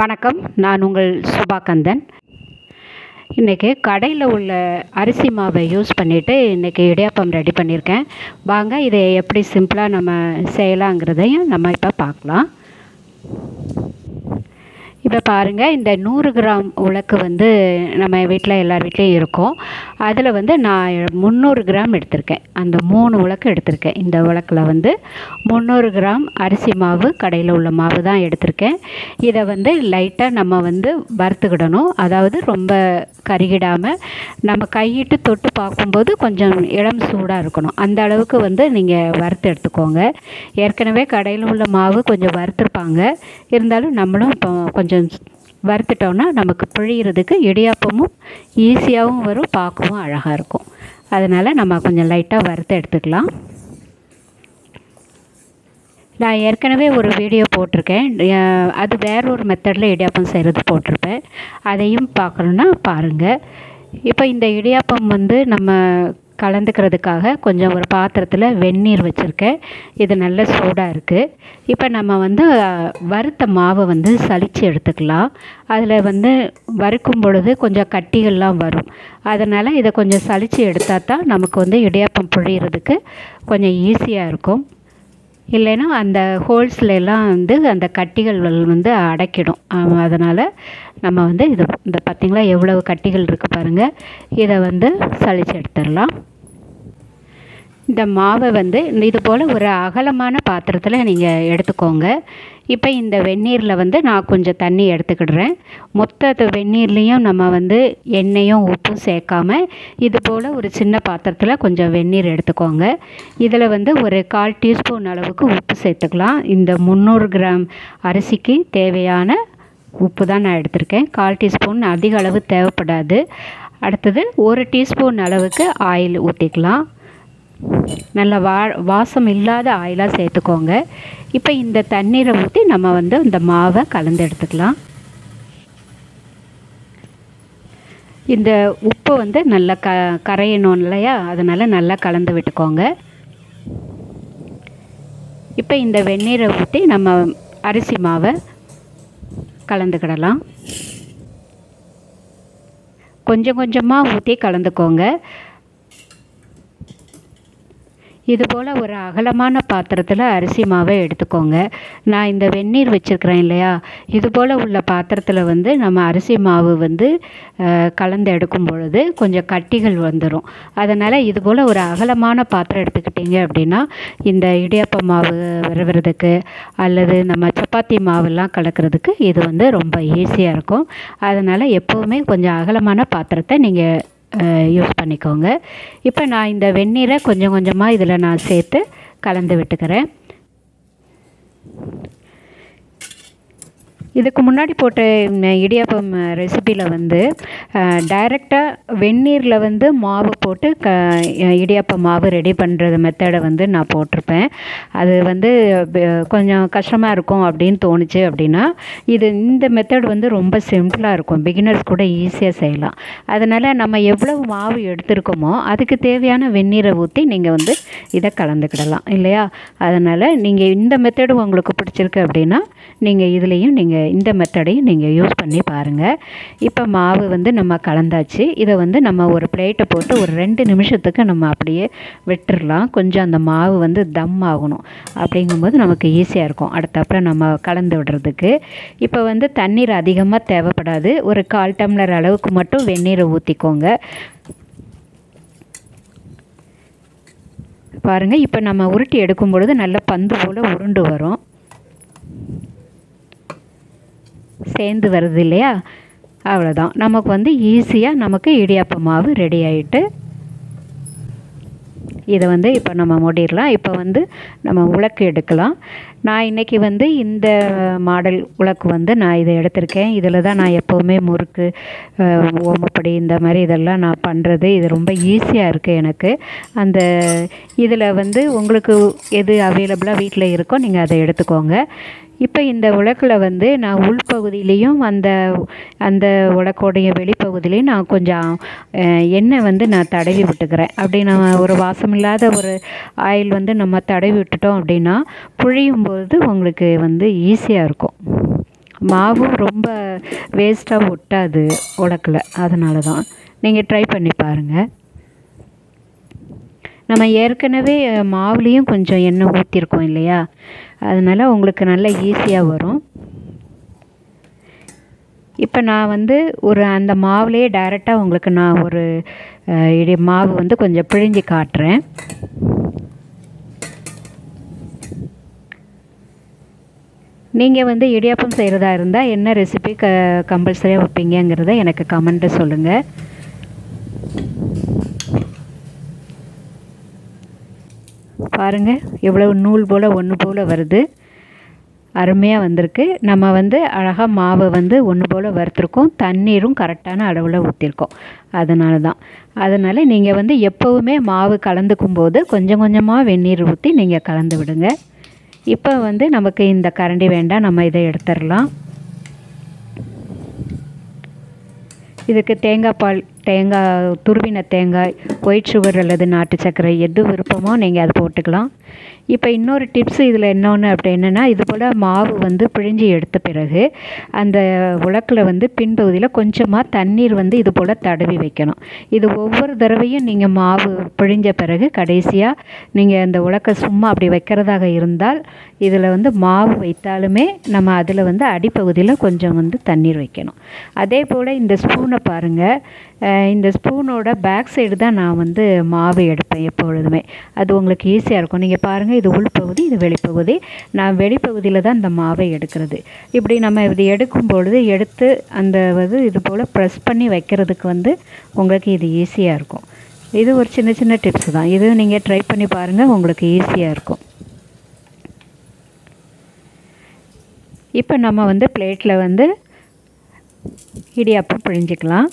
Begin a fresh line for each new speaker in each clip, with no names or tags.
வணக்கம். நான் உங்கள் சுபாகந்தன். இன்றைக்கி கடையில் உள்ள அரிசி மாவை யூஸ் பண்ணிவிட்டு இன்றைக்கி இடியாப்பம் ரெடி பண்ணியிருக்கேன் வாங்க இதை எப்படி சிம்பிளாக நம்ம செய்யலாங்கிறதையும் நம்ம இப்போ பார்க்கலாம். இதை பாருங்கள் இந்த நூறு கிராம் உலக்கு வந்து நம்ம வீட்டில் எல்லார் வீட்லேயும் இருக்கும். அதில் வந்து நான் முந்நூறு கிராம் எடுத்திருக்கேன். அந்த மூணு உலக்கு எடுத்திருக்கேன். இந்த உலக்கில் வந்து முந்நூறு கிராம் அரிசி மாவு கடையில் உள்ள மாவு தான் எடுத்திருக்கேன். இதை வந்து லைட்டாக நம்ம வந்து வறுத்துக்கிடணும். அதாவது ரொம்ப கருகிடாமல் நம்ம கையிட்டு தொட்டு பார்க்கும்போது கொஞ்சம் இளம் சூடாக இருக்கணும். அந்த அளவுக்கு வந்து நீங்கள் வறுத்து எடுத்துக்கோங்க. ஏற்கனவே கடையில் உள்ள மாவு கொஞ்சம் வறுத்துருப்பாங்க. இருந்தாலும் நம்மளும் இப்போ கொஞ்சம் வறுத்துட்டோன்னா நமக்கு பிழியறதுக்கு இடியாப்பமும் ஈஸியாகவும் வரும் பார்க்கவும் அழகாக இருக்கும். அதனால் நம்ம கொஞ்சம் லைட்டாக வறுத்து எடுத்துக்கலாம். நான் ஏற்கனவே ஒரு வீடியோ போட்டிருக்கேன். அது வேற ஒரு மெத்தடில் இடியாப்பம் செய்கிறது போட்டிருப்பேன். அதையும் பார்க்கணுன்னா பாருங்கள் இப்போ இந்த இடியாப்பம் வந்து நம்ம கலந்துக்கிறதுக்காக கொஞ்சம் ஒரு பாத்திரத்தில் வெந்நீர் வச்சுருக்கேன். இது நல்ல சூடாக இருக்குது இப்போ நம்ம வந்து வறுத்த மாவை வந்து சலித்து எடுத்துக்கலாம். அதில் வந்து வறுக்கும் பொழுது கொஞ்சம் கட்டிகள்லாம் வரும். அதனால் இதை கொஞ்சம் சலித்து எடுத்தால் தான் நமக்கு வந்து இடியாப்பம் புழியறதுக்கு கொஞ்சம் ஈஸியாக இருக்கும். இல்லைன்னா அந்த ஹோல்ஸில் எல்லாம் வந்து அந்த கட்டிகள் வந்து அடைக்கிடும். அதனால் நம்ம வந்து இது இந்த பார்த்திங்களா எவ்வளவு கட்டிகள் இருக்குது பாருங்கள் இதை வந்து சலித்து எடுத்துடலாம். இந்த மாவை வந்து இது போல் ஒரு அகலமான பாத்திரத்தில் நீங்கள் எடுத்துக்கோங்க. இப்போ இந்த வெந்நீரில் வந்து நான் கொஞ்சம் தண்ணி எடுத்துக்கிடுறேன். மொத்த வெந்நீர்லேயும் நம்ம வந்து எண்ணெயும் உப்பும் சேர்க்காம இது போல் ஒரு சின்ன பாத்திரத்தில் கொஞ்சம் வெந்நீர் எடுத்துக்கோங்க. இதில் வந்து ஒரு கால் டீஸ்பூன் அளவுக்கு உப்பு சேர்த்துக்கலாம். இந்த முந்நூறு கிராம் அரிசிக்கு தேவையான உப்பு தான் நான் எடுத்திருக்கேன். கால் டீஸ்பூன் அதிக அளவு தேவைப்படாது. அடுத்தது ஒரு டீஸ்பூன் அளவுக்கு ஆயில் ஊற்றிக்கலாம் நல்ல வா வாசம் இல்லாத ஆயிலாக சேர்த்துக்கோங்க. இப்போ இந்த தண்ணீரை ஊற்றி நம்ம வந்து இந்த மாவை கலந்து எடுத்துக்கலாம். இந்த உப்பு வந்து நல்லா க கரையணும் இல்லையா? அதனால் நல்லா கலந்து விட்டுக்கோங்க. இப்போ இந்த வெந்நீரை ஊற்றி நம்ம அரிசி மாவை கலந்துக்கிடலாம். கொஞ்சம் கொஞ்சமாக ஊற்றி கலந்துக்கோங்க. இது போல் ஒரு அகலமான பாத்திரத்தில் அரிசி மாவை எடுத்துக்கோங்க. நான் இந்த வெந்நீர் வச்சுருக்கிறேன் இல்லையா? இது போல் உள்ள பாத்திரத்தில் வந்து நம்ம அரிசி மாவு வந்து கலந்து எடுக்கும் பொழுது கொஞ்சம் கட்டிகள் வந்துடும் அதனால் இது போல் ஒரு அகலமான பாத்திரம் எடுத்துக்கிட்டீங்க அப்படின்னா இந்த இடியப்ப மாவு விரவுறதுக்கு அல்லது நம்ம சப்பாத்தி மாவெல்லாம் கலக்கிறதுக்கு இது வந்து ரொம்ப ஈஸியாக இருக்கும். அதனால் எப்போவுமே கொஞ்சம் அகலமான பாத்திரத்தை நீங்கள் யூஸ் பண்ணிக்கோங்க. இப்போ நான் இந்த வெந்நீரை கொஞ்சம் கொஞ்சமாக இதில் நான் சேர்த்து கலந்து விட்டுக்கிறேன். இதுக்கு முன்னாடி போட்ட இடியாப்பம் ரெசிப்பியில் வந்து டைரெக்டாக வெந்நீரில் வந்து மாவு போட்டு க இடியாப்ப மாவு ரெடி பண்ணுறது மெத்தடை வந்து நான் போட்டிருப்பேன். அது வந்து கொஞ்சம் கஷ்டமாக இருக்கும் அப்படின்னு தோணுச்சு அப்படின்னா இது இந்த மெத்தட் வந்து ரொம்ப சிம்பிளாக இருக்கும். பிகினர்ஸ் கூட ஈஸியாக செய்யலாம். அதனால் நம்ம எவ்வளவு மாவு எடுத்திருக்கோமோ அதுக்கு தேவையான வெந்நீரை ஊற்றி நீங்கள் வந்து இதை கலந்துக்கிடலாம் இல்லையா? அதனால் நீங்கள் இந்த மெத்தடு உங்களுக்கு பிடிச்சிருக்கு அப்படின்னா நீங்கள் இதுலேயும் நீங்கள் இந்த மெத்தடையும் நீங்கள் யூஸ் பண்ணி பாருங்கள் இப்போ மாவு வந்து நம்ம கலந்தாச்சு. இதை வந்து நம்ம ஒரு பிளேட்டை போட்டு ஒரு ரெண்டு நிமிஷத்துக்கு நம்ம அப்படியே விட்டுடலாம் கொஞ்சம் அந்த மாவு வந்து தம் ஆகணும். அப்படிங்கும்போது நமக்கு ஈஸியாக இருக்கும். அடுத்தப்புறம் நம்ம கலந்து விடுறதுக்கு. இப்போ வந்து தண்ணீர் அதிகமாக தேவைப்படாது. ஒரு கால் டம்ளர் அளவுக்கு மட்டும் வெந்நீரை ஊற்றிக்கோங்க பாருங்கள் இப்போ நம்ம உருட்டி எடுக்கும் பொழுது நல்ல பந்து போல் உருண்டு வரும். சேர்ந்து வருது இல்லையா அவ்வளோதான் நமக்கு வந்து ஈஸியாக நமக்கு இடியாப்ப மாவு ரெடி ஆகிட்டு இதை வந்து இப்போ நம்ம முடிடலாம். இப்போ வந்து நம்ம உலக்கு எடுக்கலாம். நான் இன்றைக்கி வந்து இந்த மாடல் உலக்கு வந்து நான் இதை எடுத்திருக்கேன். இதில் தான் நான் எப்போவுமே முறுக்கு ஓமப்படி இந்த மாதிரி இதெல்லாம் நான் பண்ணுறது இது ரொம்ப ஈஸியாக இருக்குது எனக்கு. அந்த இதில் வந்து உங்களுக்கு எது அவைலபிளாக வீட்டில் இருக்கோ நீங்கள் அதை எடுத்துக்கோங்க. இப்போ இந்த உலக்கில் வந்து நான் உள்பகுதியிலையும் அந்த அந்த உலக்கோடைய வெளிப்பகுதியிலையும் நான் கொஞ்சம் எண்ணெய் வந்து நான் தடவி விட்டுக்கிறேன். அப்படி நம்ம ஒரு வாசமில்லாத ஒரு ஆயில் வந்து நம்ம தடவி விட்டுட்டோம் அப்படின்னா புழியும் உங்களுக்கு வந்து ஈஸியாக இருக்கும். மாவும் ரொம்ப வேஸ்ட்டாக ஒட்டாது உலக்கில் அதனால தான் நீங்கள் ட்ரை பண்ணி பாருங்கள் நம்ம ஏற்கனவே மாவுலேயும் கொஞ்சம் எண்ணெய் ஊற்றிருக்கோம் இல்லையா? அதனால் உங்களுக்கு நல்லா ஈஸியாக வரும். இப்போ நான் வந்து ஒரு அந்த மாவுலேயே டைரெக்டாக உங்களுக்கு நான் ஒரு இடி மாவு வந்து கொஞ்சம் பிழிஞ்சு காட்டுறேன். நீங்கள் வந்து இடியாப்பம் செய்கிறதா இருந்தால் என்ன ரெசிபி க கம்பல்சரியாக வைப்பீங்கங்கிறத எனக்கு கமெண்ட்டு சொல்லுங்கள் பாருங்கள் எவ்வளவு நூல் போல் ஒன்று போல் வருது. அருமையாக வந்திருக்கு. நம்ம வந்து அழகாக மாவை வந்து ஒன்று போல் வறுத்துருக்கோம். தண்ணீரும் கரெக்டான அளவில் ஊற்றிருக்கோம் அதனால தான் அதனால் நீங்கள் வந்து எப்போவுமே மாவு கலந்துக்கும் போது கொஞ்சம் கொஞ்சமாக வெந்நீர் ஊற்றி நீங்கள் கலந்து விடுங்க. இப்போ வந்து நமக்கு இந்த கரண்டி வேண்டாம். நம்ம இதை எடுத்துடலாம். இதுக்கு தேங்காய் பால் தேங்காய் துருவின தேங்காய் ஒயிட் சுகர் அல்லது நாட்டு சர்க்கரை எது விருப்பமோ நீங்கள் அதை போட்டுக்கலாம். இப்போ இன்னொரு டிப்ஸ் இதில் இன்னொன்று அப்படி என்னென்னா இது போல் மாவு வந்து பிழிஞ்சு எடுத்த பிறகு அந்த உலக்கில் வந்து பின்பகுதியில் கொஞ்சமாக தண்ணீர் வந்து இது போல் தடவி வைக்கணும். இது ஒவ்வொரு தடவையும் நீங்கள் மாவு பிழிஞ்ச பிறகு கடைசியாக நீங்கள் அந்த உலக்கை சும்மா அப்படி வைக்கிறதாக இருந்தால் இதில் வந்து மாவு வைத்தாலுமே நம்ம அதில் வந்து அடிப்பகுதியில் கொஞ்சம் வந்து தண்ணீர் வைக்கணும். அதே போல் இந்த ஸ்பூனை பாருங்கள் இந்த ஸ்பூனோட பேக் சைடு தான் நான் வந்து மாவு எடுப்பேன் எப்பொழுதுமே. அது உங்களுக்கு ஈஸியாக இருக்கும். நீங்கள் பாருங்கள் இது உள்பகுதி இது வெளிப்பகுதி. நான் வெளிப்பகுதியில் தான் இந்த மாவை எடுக்கிறது. இப்படி நம்ம இது எடுக்கும் பொழுது எடுத்து அந்த வந்து இது போல் ப்ரெஸ் பண்ணி வைக்கிறதுக்கு வந்து உங்களுக்கு இது ஈஸியாக இருக்கும். இது ஒரு சின்ன சின்ன டிப்ஸ் தான். இது நீங்கள் ட்ரை பண்ணி பாருங்கள் உங்களுக்கு ஈஸியாக இருக்கும். இப்போ நம்ம வந்து பிளேட்டில் வந்து இடியாப்பம் பிழிஞ்சிக்கலாம்.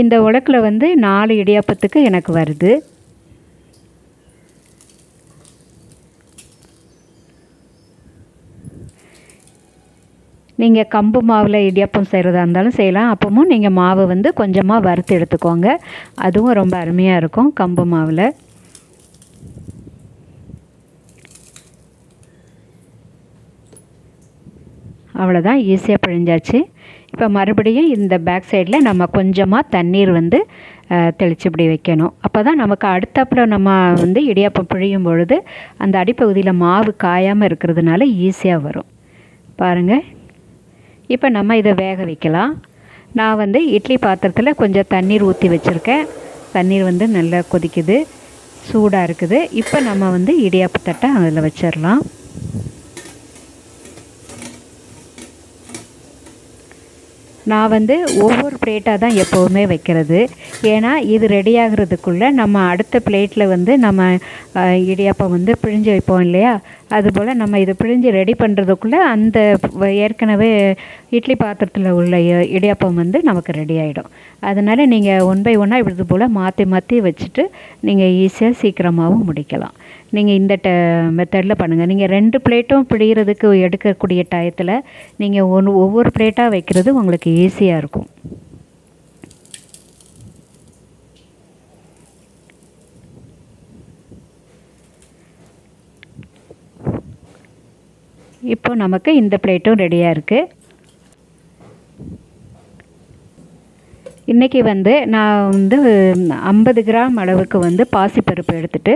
இந்த உலக்கில் வந்து நாலு இடியாப்பத்துக்கு எனக்கு வருது. நீங்கள் கம்பு மாவில் இடியாப்பம் செய்கிறதா இருந்தாலும் செய்யலாம். அப்பவும் நீங்கள் மாவு வந்து கொஞ்சமாக வறுத்து எடுத்துக்கோங்க. அதுவும் ரொம்ப அருமையாக இருக்கும் கம்பு மாவில். அவ்வளோதான் ஈஸியாக பிழிஞ்சாச்சு. இப்போ மறுபடியும் இந்த பேக் சைடில் நம்ம கொஞ்சமாக தண்ணீர் வந்து தெளித்து இப்படி வைக்கணும். அப்போ தான் நமக்கு அடுத்தப்பில் நம்ம வந்து இடியாப்பம் பிழியும் பொழுது அந்த அடிப்பகுதியில் மாவு காயாமல் இருக்கிறதுனால ஈஸியாக வரும். பாருங்கள் இப்போ நம்ம இதை வேக வைக்கலாம். நான் வந்து இட்லி பாத்திரத்தில் கொஞ்சம் தண்ணீர் ஊற்றி வச்சுருக்கேன். தண்ணீர் வந்து நல்லா கொதிக்குது. சூடாக இருக்குது. இப்போ நம்ம வந்து இடியாப்பத்தட்டை அதில் வச்சிடலாம். நான் வந்து ஒவ்வொரு பிளேட்டாக தான் எப்போவுமே வைக்கிறது. ஏன்னா இது ரெடி ஆகிறதுக்குள்ளே நம்ம அடுத்த பிளேட்டில் வந்து நம்ம இடியாப்பம் வந்து பிழிஞ்சு வைப்போம் இல்லையா? அதுபோல் நம்ம இதை பிழிஞ்சு ரெடி பண்ணுறதுக்குள்ளே அந்த ஏற்கனவே இட்லி பாத்திரத்தில் உள்ள இடியாப்பம் வந்து நமக்கு ரெடி ஆகிடும் அதனால் நீங்கள் ஒன் பை ஒன்னாக இப்படி போல் மாற்றி மாற்றி வச்சுட்டு நீங்கள் ஈஸியாக சீக்கிரமாகவும் முடிக்கலாம். நீங்கள் இந்த ட மெத்தடில் பண்ணுங்கள் நீங்கள் ரெண்டு பிளேட்டும் பிழிகிறதுக்கு எடுக்கக்கூடிய டயத்தில் நீங்கள் ஒன்று ஒவ்வொரு பிளேட்டாக வைக்கிறது உங்களுக்கு ஈஸியாக இருக்கும். இப்போ நமக்கு இந்த பிளேட்டும் ரெடியாக இருக்குது இன்றைக்கி வந்து நான் வந்து ஐம்பது கிராம் அளவுக்கு வந்து பாசிப்பருப்பு எடுத்துகிட்டு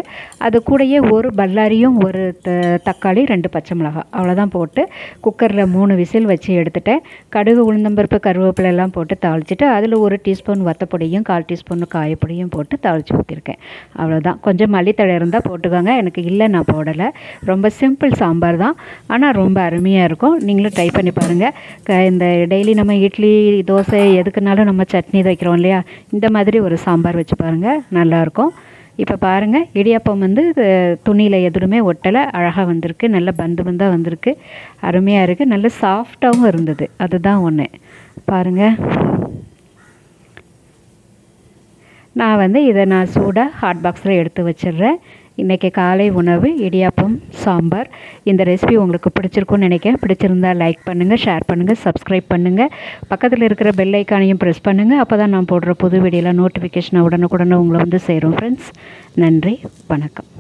அது கூடயே ஒரு பல்லாரியும் ஒரு த தக்காளி ரெண்டு பச்சை மிளகாய் அவ்வளோதான் போட்டு குக்கரில் மூணு விசில் வச்சு எடுத்துட்டேன். கடுகு உளுந்தம்பருப்பு கருவேப்பிலை எல்லாம் போட்டு தாளிச்சிட்டு அதில் ஒரு டீஸ்பூன் வத்தப்பொடியும் கால் டீஸ்பூன் காயப்பொடியும் போட்டு தாளித்து ஊற்றிருக்கேன் அவ்வளோதான் கொஞ்சம் மல்லித்தழை இருந்தால் போட்டுக்கோங்க. எனக்கு இல்லை நான் போடலை. ரொம்ப சிம்பிள் சாம்பார் தான். ஆனால் ரொம்ப அருமையாக இருக்கும். நீங்களும் ட்ரை பண்ணி பாருங்கள் இந்த டெய்லி நம்ம இட்லி தோசை எதுக்குனாலும் நம்ம சட்னி வைக்கிறோம் இல்லையா? இந்த மாதிரி ஒரு சாம்பார் வச்சு பாருங்கள் நல்லாயிருக்கும். இப்போ பாருங்கள் இடியாப்பம் வந்து துணியில் எதுவுமே ஒட்டலை. அழகாக வந்திருக்கு நல்ல பந்து பந்தாக வந்திருக்கு. அருமையாக இருக்குது நல்ல சாஃப்டாகவும் இருந்தது. அதுதான் ஒன்று பாருங்கள் நான் வந்து இதை நான் சூடாக ஹாட் பாக்ஸில் எடுத்து வச்சிடுறேன். இன்றைக்கி காலை உணவு இடியாப்பம் சாம்பார். இந்த ரெசிபி உங்களுக்கு பிடிச்சிருக்குன்னு நினைக்கிறேன். பிடிச்சிருந்தால் லைக் பண்ணுங்கள் ஷேர் பண்ணுங்கள் சப்ஸ்கிரைப் பண்ணுங்கள் பக்கத்தில் இருக்கிற பெல் ஐக்கானையும் ப்ரெஸ் பண்ணுங்கள் அப்போ தான் நான் போடுற புது வீடியோலாம் நோட்டிஃபிகேஷனை உடனுக்குடனே உங்களை வந்து சேரும். ஃப்ரெண்ட்ஸ் நன்றி வணக்கம்.